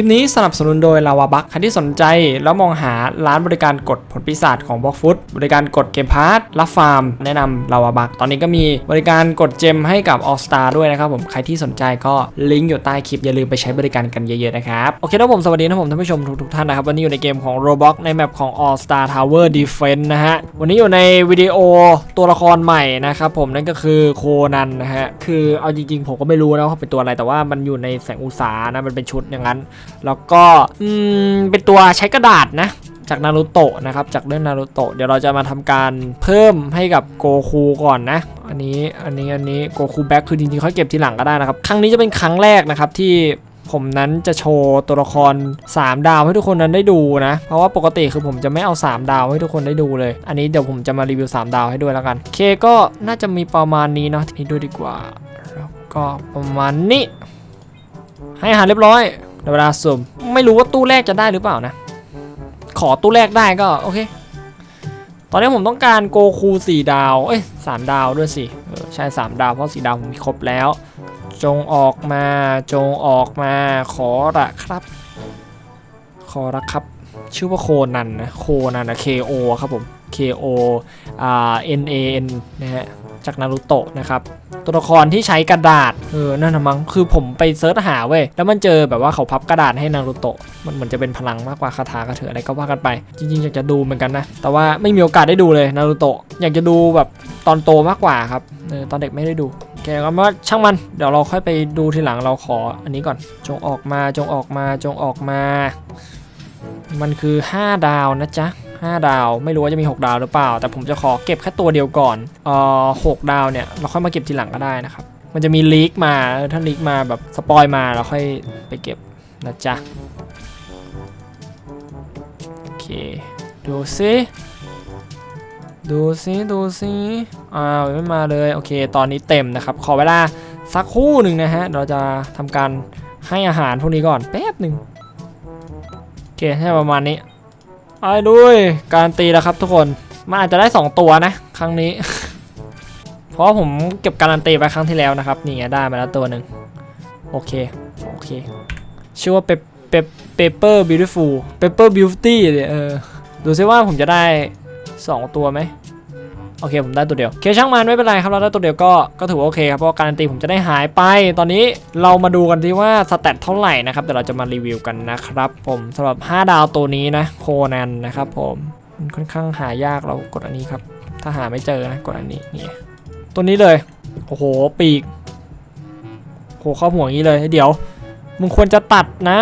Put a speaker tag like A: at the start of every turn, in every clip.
A: ลิปนี้สนับสนุนโดยลาวาบัคใครที่สนใจแล้วมองหาร้านบริการกดผลปีศาจของบล็อกฟุตบริการกดเกมพาร์ทรับฟาร์ม แนะนำลาวาบัคตอนนี้ก็มีบริการกดเจมให้กับ All Star ด้วยนะครับผมใครที่สนใจก็ลิงก์อยู่ใต้คลิปอย่าลืมไปใช้บริการกันเยอะๆนะครับโอเคครับผมสวัสดีนะผมท่านผู้ชมทุกๆท่านนะครับวันนี้อยู่ในเกมของ Roblox ในแมปของ All Star Tower Defense นะฮะวันนี้อยู่ในวิดีโอตัวละครใหม่นะครับผมนั่นก็คือโคนันนะฮะคือเอาจริงๆ ผมก็ไม่รู้นะว่าเป็นตัวอะไรแต่ว่ามันอยู่ในแสงอุตสานะมันเป็นชุดอย่างนั้นแล้วก็อืมเป็นตัวใช้กระดาษนะจากนารูโตะนะครับจากเรื่องนารูโตะเดี๋ยวเราจะมาทำการเพิ่มให้กับโกคูก่อนนะ อันนี้อันนี้อันนี้โกคูแบ็คคือจริงๆค่อยเก็บทีหลังก็ได้นะครับ ครั้งนี้จะเป็นครั้งแรกนะครับที่ผมนั้นจะโชว์ตัวละคร 3 ดาวให้ทุกคนนั้นได้ดูนะ เพราะว่าปกติคือผมจะไม่เอา 3 ดาวให้ทุกคนได้ดูเลย อันนี้เดี๋ยวผมจะมารีวิว 3 ดาวให้ด้วยแล้วกัน เคก็น่าจะมีประมาณนี้เนาะทีนี้ดูดีกว่า แล้วก็ประมาณนี้ ให้อาหารเรียบร้อย เวลาสุ่มไม่รู้ว่าตู้แรกจะได้หรือเปล่านะ ขอตู้แรกได้ก็โอเค ตอนนี้ผมต้องการโกคูสี่ดาว เอ้ยสามดาวด้วยสิใช่สามดาว เพราะสี่ดาวผมมีครบแล้ว จงออกมา จงออกมา ขอละครับ ขอละครับ ชื่อว่าโคนันนะ โคนันนะ K O ครับผม K O อ่า N A N นะฮะ จากนารูโตะนะครับตัวละครที่ใช้กระดาษเออนั่นนะมั้งคือผมไปเซิร์ชหาเว้ยแล้วมันเจอแบบว่าเขาพับกระดาษให้นารูโตะมันเหมือนจะเป็นพลังมากกว่าคาถากระเถืออะไรก็ว่ากันไป จริงๆอยากจะดูเหมือนกันนะ แต่ว่าไม่มีโอกาสได้ดูเลยนารูโตะอยากจะดูแบบตอนโตมากกว่าครับเออตอนเด็กไม่ได้ดูโอเคก็มาช่างมัน เดี๋ยวเราค่อยไปดูทีหลังเราขออันนี้ก่อน จงออกมาจงออกมาจงออกมา มันคือ 5 ดาวนะจ๊ะ 5 ดาว ไม่รู้ว่าจะมี 6 ดาวหรือเปล่า แต่ผมจะขอเก็บแค่ตัวเดียวก่อนเอ่อ6ดาวเนี่ยเราค่อยมาเก็บทีหลังก็ได้นะครับ มันจะมีลีกมาถ้าลีกมาแบบสปอยมาเราค่อยไปเก็บนะจ๊ะโอเคดูซิดูซิดูซิอ้าวไม่มาเลยโอเคตอนนี้เต็มนะครับ ขอเวลาสักคู่หนึ่งนะฮะเราจะทำการให้อาหารพวกนี้ก่อนแป๊บหนึ่งโอเคให้ประมาณนี้ ไปด้วยการตีแล้วครับทุกคน มันอาจจะได้ 2 ตัวนะ ครั้งนี้ เพราะผมเก็บการันตีไปครั้งที่แล้วนะครับ นี่ไงได้มาแล้วตัวหนึ่งโอเค โอเค ชื่อว่าเปเปเปเปอร์บิวตี้ฟูลเปเปอร์บิวตี้เนี่ยเออ ดูซิว่าผมจะได้ 2 ตัวไหม โอเคผมได้ตัวเดียวเคช่างมันไม่เป็นไรครับเราได้ตัวเดียวก็ก็ถือว่าโอเคครับเพราะการันตีผมจะได้หายไป ตอนนี้เรามาดูกันที่ว่าสแตทเท่าไหร่นะครับเดี๋ยวเราจะมารีวิวกันนะครับผมสำหรับ 5 ดาวตัวนี้นะโคนันนะครับผมมันค่อนข้างหายากเรากดอันนี้ครับ ถ้าหาไม่เจอนะกดอันนี้นี่ตัวนี้เลยโอ้โหปีกโหเข้าหัวอย่างนี้เลยเดี๋ยว มึงควรจะตัดนะ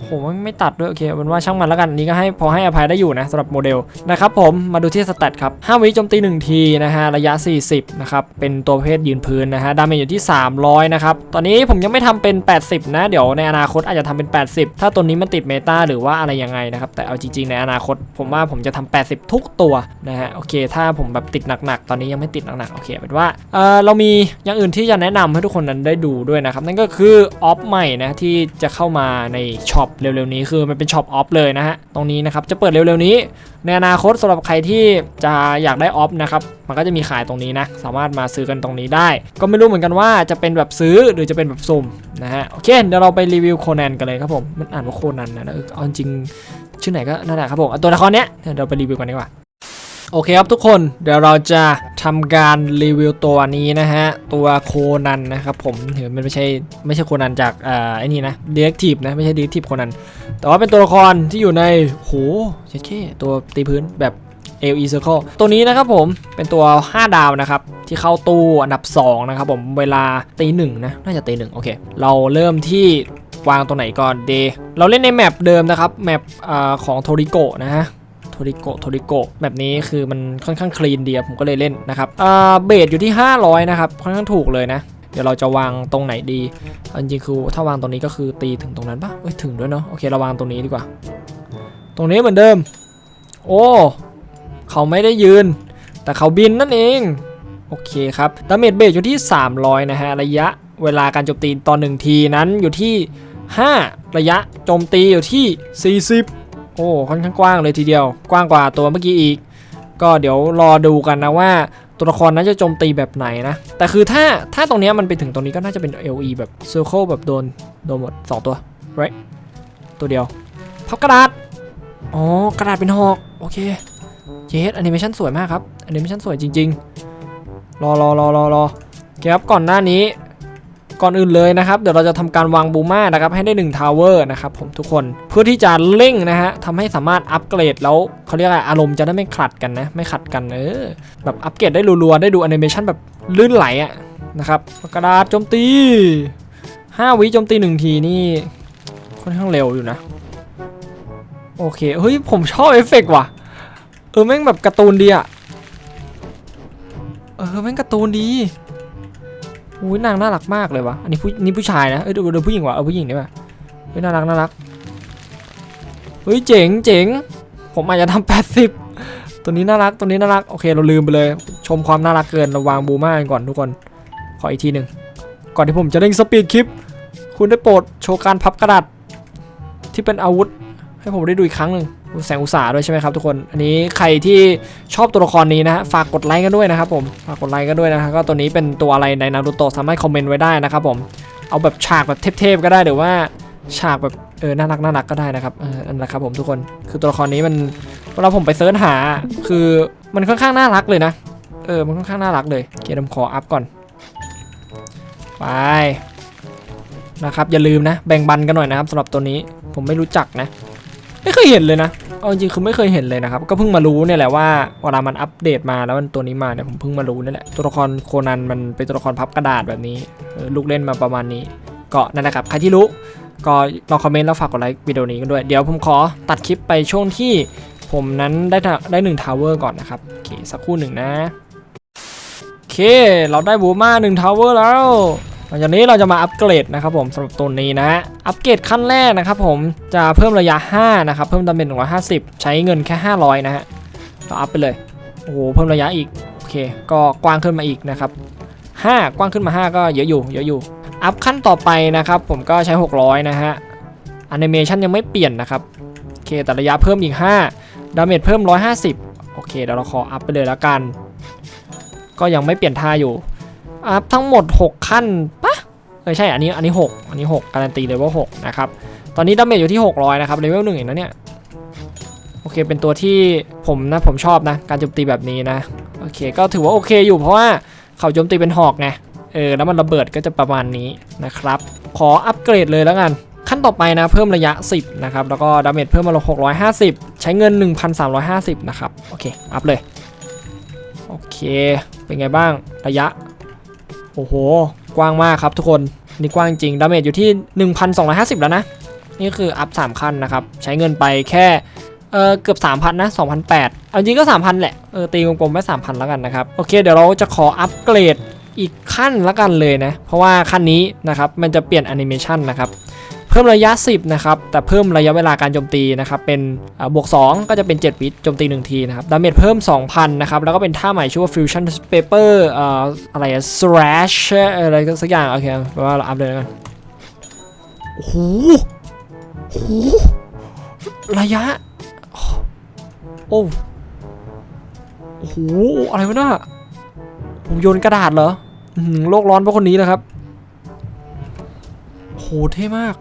A: โหมันไม่ตัดด้วยโอเคเอาเป็นว่าช่างมันแล้วกันนี้ก็ให้พอให้อภัยได้อยู่นะสำหรับโมเดลนะครับผมมาดูที่สแตทครับ5วิโจมตี 1 ทีนะฮะระยะ 40 นะครับ เป็นตัวประเภทยืนพื้นนะฮะดาเมจอยู่ที่ 300 นะครับ ตอนนี้ผมยังไม่ทำเป็น 80 นะ เดี๋ยวในอนาคตอาจจะทำเป็น 80 ถ้าตัวนี้มันติดเมตาหรือว่าอะไรยังไงนะครับ แต่เอาจริงๆ ในอนาคต ผมว่าผมจะทำ80 ทุกตัวนะฮะโอเค ถ้าผมแบบติดหนักๆ ตอนนี้ยังไม่ติดหนักๆโอเคเป็นว่าเออเรามีอย่างอื่นที่จะแนะนำให้ทุกคนนั้นได้ดูด้วยนะครับนั่นก็คือออฟใหม่นะที่จะเข้ามาในช็อปเร็วๆนี้คือมันเป็นช็อปออฟเลยนะฮะตรงนี้นะครับจะเปิดเร็วๆนี้ในอนาคตสำหรับใครที่จะอยากได้ออฟนะครับมันก็จะมีขายตรงนี้นะสามารถมาซื้อกันตรงนี้ได้ ก็ไม่รู้เหมือนกันว่าจะเป็นแบบซื้อหรือจะเป็นแบบสุ่มนะฮะโอเคเดี๋ยวเราไปรีวิวโคนันกันเลยครับผมมันอ่านว่าโคนันนะเออเอาจริงชื่อไหนก็นั่นแหละครับผมตัวละครเนี้ยเดี๋ยวเราไปรีวิวกันดีกว่า โอเคครับทุกคนเดี๋ยวเราจะทำการรีวิวตัวนี้นะฮะ ตัวโคนันนะครับผมเห็นมันไม่ใช่ไม่ใช่โคนันจากอ่าไอ้นี่นะเดียกทีฟนะไม่ใช่เดียกทีฟโคนันแต่ว่าเป็นตัวละครที่อยู่ในโหเช็ดแค่ตัวตีพื้นแบบ AOE Circle ตัวนี้นะครับผมเป็นตัว 5 ดาวนะครับ ที่เข้าตู้อันดับ 2 นะครับผมเวลาตีหนึ่งนะ น่าจะตีหนึ่งโอเค เราเริ่มที่วางตรงไหนก่อนเดเราเล่นในแมปเดิมนะครับแมปอของโทริโกนะฮะ โทริโกโทริโกแบบนี้คือมันค่อนข้างคลีนดีอะผมก็เลยเล่นนะครับเบสอยู่ที่ 500 นะครับ ค่อนข้างถูกเลยนะ เดี๋ยวเราจะวางตรงไหนดีจริงๆคือถ้าวางตรงนี้ก็คือตีถึงตรงนั้นปะเอ้ยถึงด้วยเนาะโอเคเราวางตรงนี้ดีกว่า ตรงนี้เหมือนเดิม โอ้เขาไม่ได้ยืน แต่เขาบินนั่นเองโอเคครับดาเมจเบสอยู่ที่ 300 นะฮะระยะเวลาการโจมตีต่อ1ทีนั้นอยู่ที่ 5 ระยะโจมตีอยู่ที่ 40 โอ้ค่อนข้างกว้างเลยทีเดียว กว้างกว่าตัวเมื่อกี้อีก ก็เดี๋ยวรอดูกันนะว่าตัวละครนั้นจะโจมตีแบบไหนนะ แต่คือถ้าถ้าตรงนี้มันไปถึงตรงนี้ก็น่าจะเป็น LE แบบ Circle แบบโดนโดนหมด 2 ตัว right ตัวเดียวพับกระดาษ อ๋อ กระดาษเป็นหอก โอเคเยสแอนิเมชันสวยมากครับแอนิเมชันสวยจริง ๆ รอรอรอรอรอโอเคครับก่อนหน้านี้ ก่อนอื่นเลยนะครับ เดี๋ยวเราจะทำการวางบูม่านะครับให้ได้1ทาวเวอร์นะครับผมทุกคนเพื่อที่จะเร่งนะฮะทำให้สามารถอัปเกรดแล้วเขาเรียกอะไรอารมณ์จะได้ไม่ขัดกันนะไม่ขัดกันเออแบบอัปเกรดได้รัวๆได้ดูแอนิเมชันแบบลื่นไหลอะนะครับกระดาษโจมตี 5 วิโจมตี 1 ทีนี่ค่อนข้างเร็วอยู่นะ โอเคเฮ้ยผมชอบเอฟเฟกต์ว่ะเออแม่งแบบการ์ตูนดีอะเออแม่งการ์ตูนดี อุ้ยนางน่ารักมากเลยวะอันนี้ผู้นี่ผู้ชายนะเอ้ยดูดูผู้หญิงวะเออผู้หญิงนี่ป่ะเฮ้ยน่ารักน่ารักเฮ้ยเจ๋งเจ๋งผมอาจจะทำแปดสิบตัวนี้น่ารักตัวนี้น่ารักโอเคเราลืมไปเลย ชมความน่ารักเกินเราวางบูม่ากันก่อนทุกคนขออีกทีหนึ่งก่อนที่ผมจะเร่งสปีดคลิป คุณได้โปรดโชว์การพับกระดาษที่เป็นอาวุธ ให้ผมได้ดูอีกครั้งหนึ่ง แสงอุตสาห์ด้วยใช่ไหมครับทุกคน อันนี้ใครที่ชอบตัวละครนี้นะฮะฝากกดไลค์กันด้วยนะครับผมฝากกดไลค์กันด้วยนะฮะก็ตัวนี้เป็นตัวอะไรในนารูโตะสามารถคอมเมนต์ไว้ได้นะครับผมเอาแบบฉากแบบเทพๆก็ได้หรือว่าฉากแบบเออน่ารักน่ารักก็ได้นะครับเออนั่นแหละครับผมทุกคนคือตัวละครนี้มันเวลาผมไปเซิร์ชหา คือมันค่อนข้างน่ารักเลยนะเออมันค่อนข้างน่ารักเลยเกียร์ดำขออัพก่อนไปนะครับอย่าลืมนะ แบ่งบันกันหน่อยนะครับสำหรับตัวนี้ผมไม่รู้จักนะ ไม่เคยเห็นเลยนะ เอาจริงคือไม่เคยเห็นเลยนะครับ ก็เพิ่งมารู้เนี่ยแหละว่าเวลามันอัปเดตมาแล้วมันตัวนี้มาเนี่ยผมเพิ่งมารู้นี่แหละตัวละครโคนันมันเป็นตัวละครพับกระดาษแบบนี้ลูกเล่นมาประมาณนี้ ก็นั่นแหละครับใครที่รู้ก็ลองคอมเมนต์แล้วฝากกดไลค์วิดีโอนี้กันด้วย เดี๋ยวผมขอตัดคลิปไปช่วงที่ผมนั้นได้ได้หนึ่งทาวเวอร์ก่อนนะครับโอเคสักครู่หนึ่งนะโอเค เราได้บูมาหนึ่งทาวเวอร์แล้ว หลังจากนี้เราจะมาอัปเกรดนะครับผมสำหรับตัวนี้นะ อัปเกรดขั้นแรกนะครับผมจะเพิ่มระยะ 5 นะครับ เพิ่มดาเมจ150 ใช้เงินแค่ 500 นะฮะเราอัพไปเลย โอ้โห เพิ่มระยะอีก โอเค ก็กว้างขึ้นมาอีกนะครับ 5 กว้างขึ้นมา 5 ก็เยอะอยู่ เยอะอยู่ อัพขั้นต่อไปนะครับ ผมก็ใช้ 600 นะฮะแอนิเมชันยังไม่เปลี่ยนนะครับ โอเค แต่ระยะเพิ่มอีก 5 ดาเมจเพิ่ม 150 โอเค เดี๋ยวเราขออัพไปเลยแล้วกัน ก็ยังไม่เปลี่ยนท่าอยู่ อัพทั้งหมด 6 ขั้นปะเออใช่ อันนี้ อันนี้ 6 อันนี้ 6 การันตีเลเวล6นะครับ ตอนนี้ดาเมจอยู่ที่ 600 นะครับ เลเวลหนึ่งเองนะเนี่ย โอเค เป็นตัวที่ผมนะ ผมชอบนะ การโจมตีแบบนี้นะ โอเค ก็ถือว่าโอเคอยู่เพราะว่าเขาโจมตีเป็นหอกไง เออ แล้วมันระเบิดก็จะประมาณนี้นะครับ ขออัปเกรดเลยแล้วกัน ขั้นต่อไปนะ เพิ่มระยะ 10 นะครับ แล้วก็ดาเมจเพิ่มมาลง650 ใช้เงิน 1,350 นะครับ โอเค อัพเลย โอเค เป็นไงบ้าง ระยะ โอ้โห กว้างมากครับทุกคน นี่กว้างจริง ดาเมจอยู่ที่ 1,250 แล้วนะ นี่คืออัพ 3 ขั้นนะครับ ใช้เงินไปแค่ เออเกือบ 3,000 นะ 2,008เอาจริงก็ 3,000 แหละ เออตีกลมๆไว้3,000 แล้วกันนะครับ โอเค เดี๋ยวเราจะขออัปเกรดอีกขั้นละกันเลยนะ เพราะว่าขั้นนี้นะครับ มันจะเปลี่ยนแอนิเมชันนะครับ พิ่มระยะ 10 นะครับ แต่เพิ่มระยะเวลาการโจมตีนะครับ เป็นบวก 2 ก็จะเป็น 7 วิโจมตี 1 ทีนะครับ ดาเมจเพิ่ม 2,000 นะครับ แล้วก็เป็นท่าใหม่ชื่อว่า Fusion Paper เอ่ออะไรอะ Slash อะไรก็สักอย่าง โอเคแปลว่าเราอัพเลยกันโอ้โหโอ้โหระยะ โอ้โอ้โห อะไรวะน่ะผมโยนกระดาษเหรอโลกร้อนเพราะคนนี้นะครับ โห เท่มาก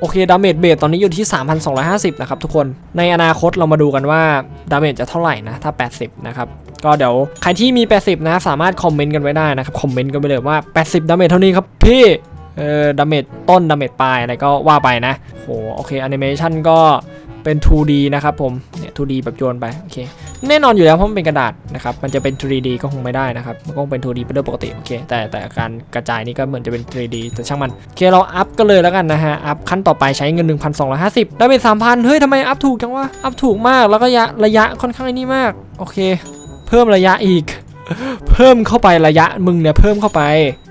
A: โอเคดาเมจเบสตอนนี้อยู่ที่ 3,250 นะครับทุกคนในอนาคตเรามาดูกันว่าดาเมจจะเท่าไหร่นะ ถ้า 80 นะครับ ก็เดี๋ยวใครที่มี 80 นะ สามารถคอมเมนต์กันไว้ได้นะครับ คอมเมนต์กันไปเลยว่า 80 ดาเมจเท่านี้ครับพี่เออดาเมจต้นดาเมจปลายอะไรก็ว่าไปนะโหโอเคแอนิเมชันก็เป็น 2D นะครับผมเนี่ย 2D แบบโยนไปโอเค แน่นอนอยู่แล้วเพราะมันเป็นกระดาษนะครับ มันจะเป็น 3D ก็คงไม่ได้นะครับ มันก็คงเป็น 2D เป็นเรื่องปกติโอเค แต่แต่การกระจายนี่ก็เหมือนจะเป็น 3D แต่ช่างมันโอเคเราอัพก็เลยแล้วกันนะฮะ อัพขั้นต่อไปใช้เงิน 1,250 ได้เป็น3,000 เฮ้ยทำไมอัพถูกจังวะ อัพถูกมากแล้วก็ระยะระยะค่อนข้างอ้นี่มาก โอเค เพิ่มระยะอีก เพิ่มเข้าไประยะมึงเนี่ยเพิ่มเข้าไป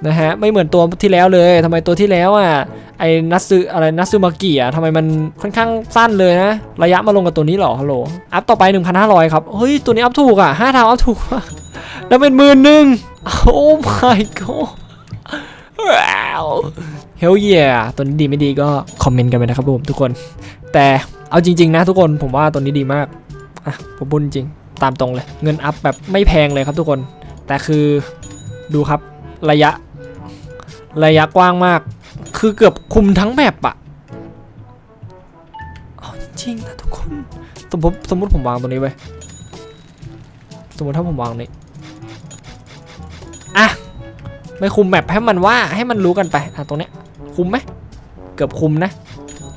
A: นะฮะไม่เหมือนตัวที่แล้วเลยทำไมตัวที่แล้วอะไอ้นัตสึอะไรนัตสึมากิอะทำไมมันค่อนข้างสั้นเลยนะระยะมาลงกับตัวนี้หรอฮัลโหลอัพต่อไป 1,500 ครับเฮ้ยตัวนี้อัพถูกอะ5ทาอัพถูกแล้วเป็นหมื่นหนึ่งโอ้ my god ว้าวเฮลเยียตัวนี้ดีไม่ดีก็คอมเมนต์กันไปนะครับผมทุกคน แต่เอาจริง ๆ นะทุกคนผมว่าตัวนี้ดีมากอะผมบุญจริง ตามตรงเลย เงินอัพแบบไม่แพงเลยครับทุกคน แต่คือดูครับระยะ ระยะกว้างมาก คือเกือบคุมทั้งแมปอะจริงนะทุกคน สมมติสมมติผมวางตรงนี้ไว้สมมติถ้าผมวางนี้อะไม่คุมแมปให้มันว่าให้มันรู้กันไปอะตรงเนี้ยคุมไหมเกือบคุมนะ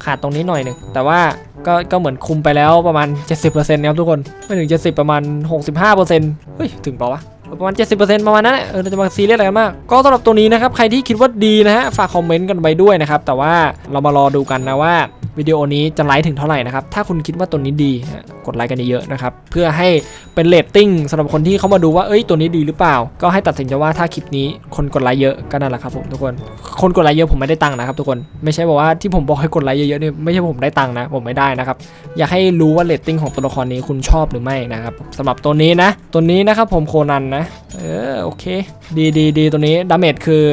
A: ขาดตรงนี้หน่อยหนึ่งแต่ว่าก็ก็เหมือนคุมไปแล้วประมาณ 70%นะครับทุกคน ไม่ถึง 70 ประมาณ 65%เฮ้ย ถึงเปล่าวะ ประมาณ 70%ประมาณนั้นเออเราจะมาซีเรียสอะไรกันมาก ก็สำหรับตัวนี้นะครับ ใครที่คิดว่าดีนะฮะ ฝากคอมเมนต์กันไว้ด้วยนะครับ แต่ว่าเรามารอดูกันนะว่าวิดีโอนี้จะไลค์ถึงเท่าไหร่นะครับ ถ้าคุณคิดว่าตัวนี้ดีกดไลค์กันเยอะๆนะครับ เพื่อให้เป็นเรตติ้งสำหรับคนที่เขามาดูว่า เอ้ย ตัวนี้ดีหรือเปล่า ก็ให้ตัดสินใจว่าถ้าคลิปนี้คนกดไลค์เยอะก็นั่นแหละครับผมทุกคน คนกดไลค์เยอะผมไม่ได้ตังค์นะครับทุกคน ไม่ใช่บอกว่าที่ผมบอกให้กดไลค์เยอะๆเนี่ยไม่ใช่ผมได้ตังค์นะ ผมไม่ได้นะครับ อยากให้รู้ว่าเรตติ้งของตัวละครนี้คุณชอบหรือไม่นะครับสำหรับตัวนี้นะ ตัวนี้นะครับผมโคนันนะเออโอเค ดีดีดีตัวนี้ดาเมจคือ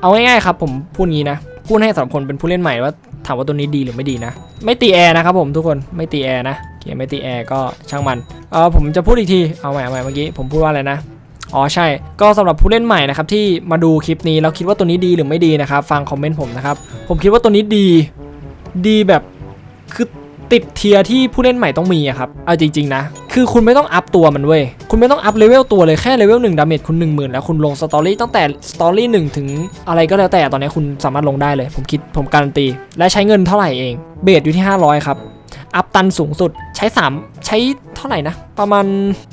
A: เอาง่ายๆครับผมพูดงี้นะ พูดให้สำหรับคนเป็นผู้เล่นใหม่ว่าถามว่าตัวนี้ดีหรือไม่ดีนะ ไม่ตีแอร์นะครับผมทุกคนไม่ตีแอร์นะโอเคไม่ตีแอร์ก็ช่างมันเออผมจะพูดอีกทีเอาใหม่เอาใหม่เมื่อกี้ผมพูดว่าอะไรนะอ๋อใช่ ก็สำหรับผู้เล่นใหม่นะครับที่มาดูคลิปนี้แล้วคิดว่าตัวนี้ดีหรือไม่ดีนะครับ ฟังคอมเมนต์ผมนะครับ ผมคิดว่าตัวนี้ดี ดีแบบคือ ติดเทียร์ที่ผู้เล่นใหม่ต้องมีอะครับ เอาจริง ๆ นะ คือคุณไม่ต้องอัพตัวมันเว้ย คุณไม่ต้องอัพเลเวลตัวเลยแค่เลเวลหนึ่งดาเมจคุณ 1 0,000 แล้วคุณลงสตอรี่ตั้งแต่สตอรี่หนึ่งถึงอะไรก็แล้วแต่ตอนนี้คุณสามารถลงได้เลย ผมคิดผมการันตี และใช้เงินเท่าไหร่เอง เบสอยู่ที่ 500 ครับ อัพตันสูงสุดใช้ 3 ใช้เท่าไหร่นะ ประมาณ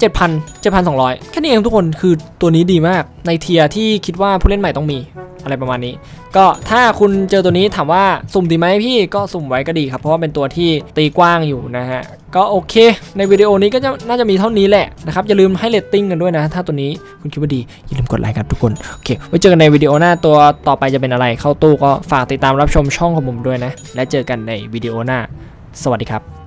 A: 7,000 7,200 แค่นี้เองทุกคนคือตัวนี้ดีมากในเทียร์ที่คิดว่าผู้เล่นใหม่ต้องมี อะไรประมาณนี้ ก็ถ้าคุณเจอตัวนี้ถามว่าสุ่มดีไหมพี่ก็สุ่มไว้ก็ดีครับ เพราะว่าเป็นตัวที่ตีกว้างอยู่นะฮะ ก็โอเค ในวิดีโอนี้ก็จะน่าจะมีเท่านี้แหละนะครับ อย่าลืมให้เรตติ้งกันด้วยนะ ถ้าตัวนี้คุณคิดว่าดี อย่าลืมกดไลค์ครับทุกคน โอเค ไว้เจอกันในวิดีโอหน้าตัวต่อไปจะเป็นอะไร เข้าตู้ก็ฝากติดตามรับชมช่องของผมด้วยนะ และเจอกันในวิดีโอหน้า สวัสดีครับ